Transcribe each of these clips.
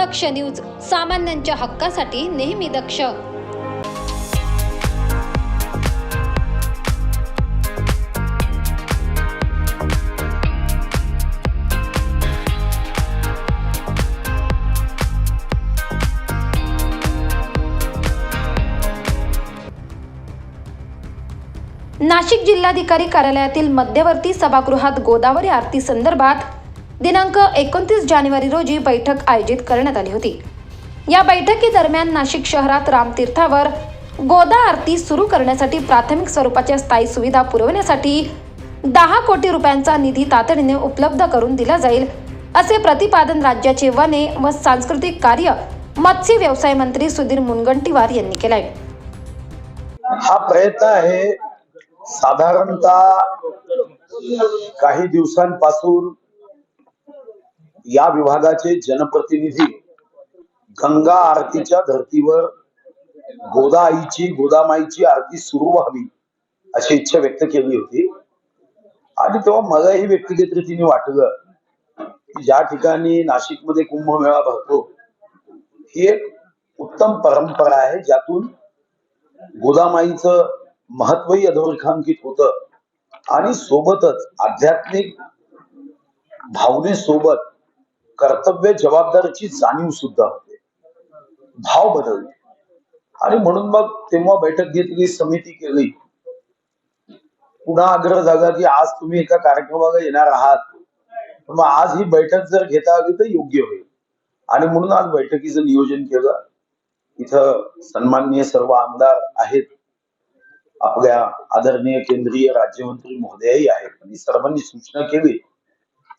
दक्ष news सामान्यांच्या हक्कासाठी नेहमी दक्ष. नाशिक जिल्हाधिकारी कार्यालयातील मध्यवर्ती सभागृहात गोदावरी आरती संदर्भात दिनांक एकोणतीस जानेवारी रोजी बैठक आयोजित करण्यात आली होती. या बैठकीदरम्यान नाशिक शहरात रामतीर्थावर गोदा आरती सुरू करण्यासाठी प्राथमिक स्वरूपाच्या स्थायी सुविधा पुरवण्यासाठी दहा कोटी रुपयांचा निधी तातडीने उपलब्ध करून दिला जाईल असे प्रतिपादन राज्याचे वने व सांस्कृतिक कार्य मत्स्य व्यवसाय मंत्री सुधीर मुनगंटीवार यांनी केलाय. हा प्रयत्न आहे साधारणतः काही दिवसांपासून या विभागाचे जनप्रतिनिधी गंगा आरतीच्या धर्तीवर गोदा आईची गोदामाईची आरती सुरू व्हावी अशी इच्छा व्यक्त केली होती. आणि तेव्हा मलाही व्यक्तिगत रीतीने वाटलं की ज्या ठिकाणी नाशिकमध्ये कुंभमेळा भरतो ही एक उत्तम परंपरा आहे ज्यातून गोदामाईचं महत्वही अधोरेखांकित होतं. आणि सोबतच आध्यात्मिक भावनेसोबत कर्तव्य जबाबदारीची जाणीव सुद्धा होते. भाव बदलते आणि म्हणून मग तेव्हा बैठक घेतली समिती केली. पुन्हा आग्रह झाला की आज तुम्ही एका कार्यक्रमाला येणार आहात. मग आज ही बैठक जर घेता आली तर योग्य होईल. आणि म्हणून आज बैठकीचं नियोजन केलं. इथं सन्माननीय सर्व आमदार आहेत. आपल्या आदरणीय केंद्रीय राज्यमंत्री महोदयही आहेत. आणि सर्वांनी सूचना केली.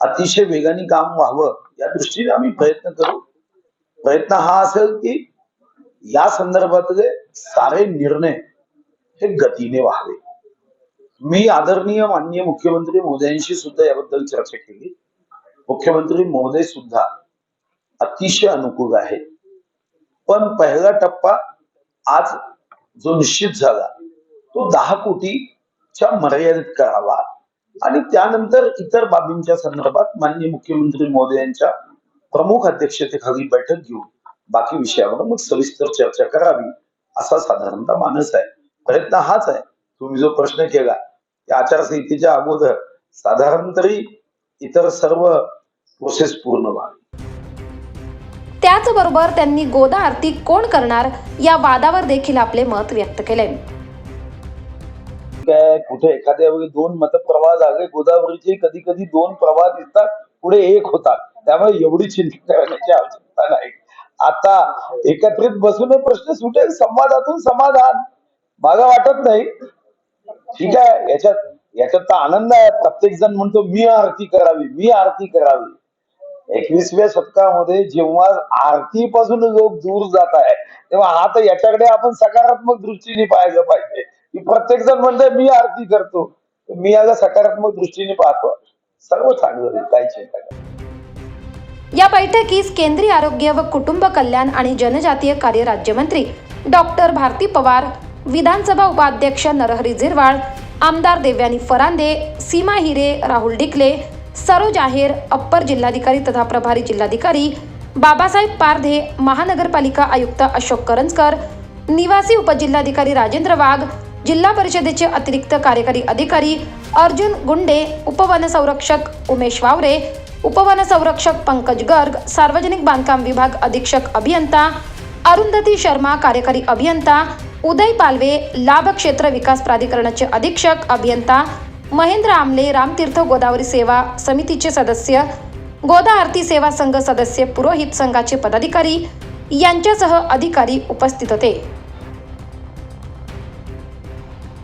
अतिशय वेगाने काम व्हावं. या दृष्टीने आम्ही प्रयत्न करू. प्रयत्न हा असेल की या संदर्भातले सारे निर्णय हे गतीने व्हावे. मी आदरणीय माननीय मुख्यमंत्री महोदयांशी सुद्धा याबद्दल चर्चा केली. मुख्यमंत्री महोदय सुद्धा अतिशय अनुकूल आहे. पण पहिला टप्पा आज जो निश्चित झाला तो दहा कोटीच्या मर्यादित करावा. आणि त्यानंतर इतर बाबींच्या संदर्भात माननीय मुख्यमंत्री महोदयांच्या प्रमुख अध्यक्षतेखाली बैठक घेऊन बाकी विषयावर मग सविस्तर चर्चा करावी असा साधारणतः मानस आहे. प्रयत्न हाच आहे. तुम्ही जो प्रश्न केला की आचारसंहितेच्या अगोदर साधारण तरी इतर सर्व प्रोसेस पूर्ण व्हावी. त्याचबरोबर त्यांनी गोदा आरती कोण करणार या वादावर देखील आपले मत व्यक्त केले. काय कुठे एखाद्या वेळी दोन मतप्रवाह झाले गोदावरीचे कधी कधी दोन प्रवाह दिसतात पुढे एक होतात. त्यामुळे एवढी चिंता करण्याची आवश्यकता नाही. आता एकत्रित बसून प्रश्न सुटेल संवादातून समाधान. मला वाटत नाही. ठीक आहे याच्यात याच्यात तर आनंद आहे. प्रत्येक जण म्हणतो मी आरती करावी मी आरती करावी. एकवीसव्या शतकामध्ये जेव्हा आरतीपासून लोक दूर जात आहे तेव्हा हा तर याच्याकडे आपण सकारात्मक दृष्टीने पाहायला पाहिजे. की प्रत्येक जण म्हणतोय मी आरती करतो. मी याला सकारात्मक दृष्टीने पाहतो. सर्व चांगलं काय चिंता नाही. या बैठकीस केंद्रीय आरोग्य व कुटुंब कल्याण आणि जनजातीय कार्य राज्यमंत्री डॉक्टर भारती पवार विधानसभा उपाध्यक्ष नरहरी झिरवाळ आमदार देव्यानी फरांदे सीमा हिरे राहुल डिकले सरोज आहेर अप्पर जिल्हाधिकारी तथा प्रभारी जिल्हाधिकारी बाबासाहेब पारधे महानगरपालिका आयुक्त अशोक करंजकर निवासी उपजिल्हाधिकारी राजेंद्र वाघ जिल्हा परिषदेचे अतिरिक्त कार्यकारी अधिकारी अर्जुन गुंडे उपवनसंरक्षक उमेश वावरे उपवनसंरक्षक पंकज गर्ग सार्वजनिक बांधकाम विभाग अधीक्षक अभियंता अरुंधती शर्मा कार्यकारी अभियंता उदय पालवे लाभ क्षेत्र विकास प्राधिकरणाचे अधीक्षक अभियंता महेंद्र आमले रामतीर्थ गोदावरी सेवा समितीचे सदस्य गोदा आरती सेवा संघ सदस्य पुरोहित संघाचे पदाधिकारी यांच्यासह अधिकारी उपस्थित होते.